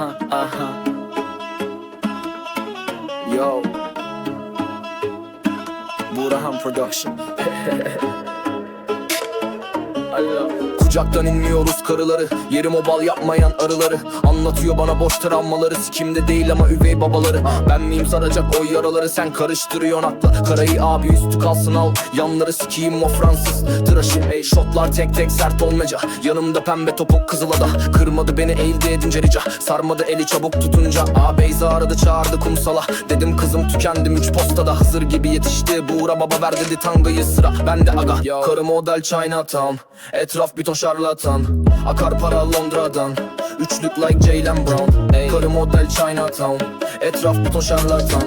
Aha, aha. Yo. Burhan Production. Kucaktan inmiyoruz karıları. Yerim o bal yapmayan arıları. Anlatıyor bana boş travmaları. Sikimde değil ama üvey babaları. Ben miyim saracak o yaraları? Sen karıştırıyorsun akla Karayı abi üstü kalsın al. Yanları sikiyim o Fransız. Tıraşı ey şotlar tek tek sert olmaca. Yanımda pembe topuk kızılada Kırmadı beni elde edince rica. Sarmadı eli çabuk tutunca. A Beyza aradı çağırdı kumsala. Dedim kızım tükendim üç postada. Hızır gibi yetişti. Buğra baba ver dedi tangayı sıra. Ben de aga Karı model Chinatown Etraf bir ton şarlatan Akar para Londra'dan. Üçlük like Jaylen Brown Ey. Karı model Chinatown. Etraf bir ton şarlatan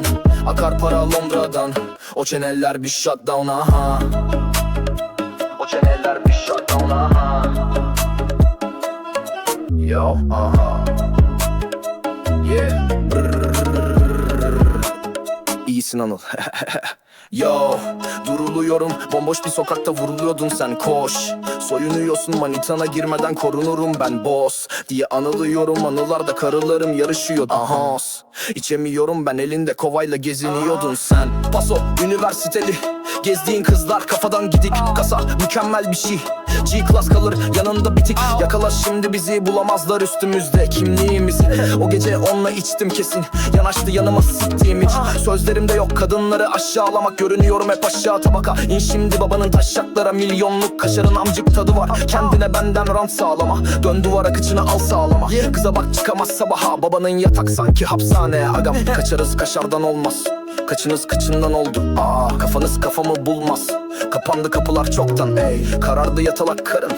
Akar para Londra'dan. O çeneller bir shutdown aha. O çeneler bir shutdown aha. Yo aha İyisin Anıl Yo duruluyorum. Bomboş bir sokakta vuruluyordun sen. Koş. Soyunuyorsun manitana girmeden korunurum ben boss. Diye anılıyorum anılarda karılarım yarışıyor Aha İçemiyorum ben elinde kovayla geziniyordun sen. Paso üniversiteli Gezdiğin kızlar kafadan gidik. Kasa mükemmel bir şey. G-class kalır yanında bitik Yakala şimdi bizi bulamazlar üstümüzde kimliğimizi. O gece onunla içtim kesin. Yanaştı yanıma siktiğim hiç. Sözlerimde yok kadınları aşağılamak Görünüyorum hep aşağı tabaka. İn şimdi babanın taşaklara Milyonluk kaşarın amcık tadı var. Kendine benden rant sağlama. Dön duvara kıçını al sağlama. Kıza bak çıkamaz sabaha. Babanın yatak sanki hapishane Agam. Kaçarız kaşardan olmaz Kaçınız kıçından oldu. Aa kafanız kafamı bulmaz. Kapandı kapılar çoktan ey. Karardı yatalak karın.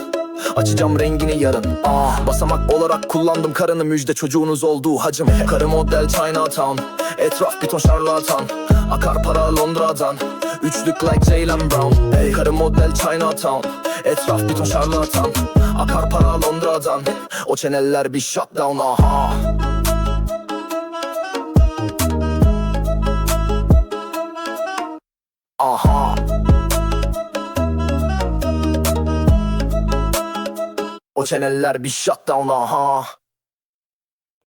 Açacağım rengini yarın. Aa, Basamak olarak kullandım karını. Müjde çocuğunuz olduğu hacım. Karı model Chinatown. Etraf bir ton şarlatan. Akar para Londra'dan. Üçlük like Jaylen Brown. Ey. Karı model Chinatown. Etraf bir ton şarlatan. Akar para Londra'dan. O çeneller bir shutdown aha Aha. O çeneller bir shutdown aha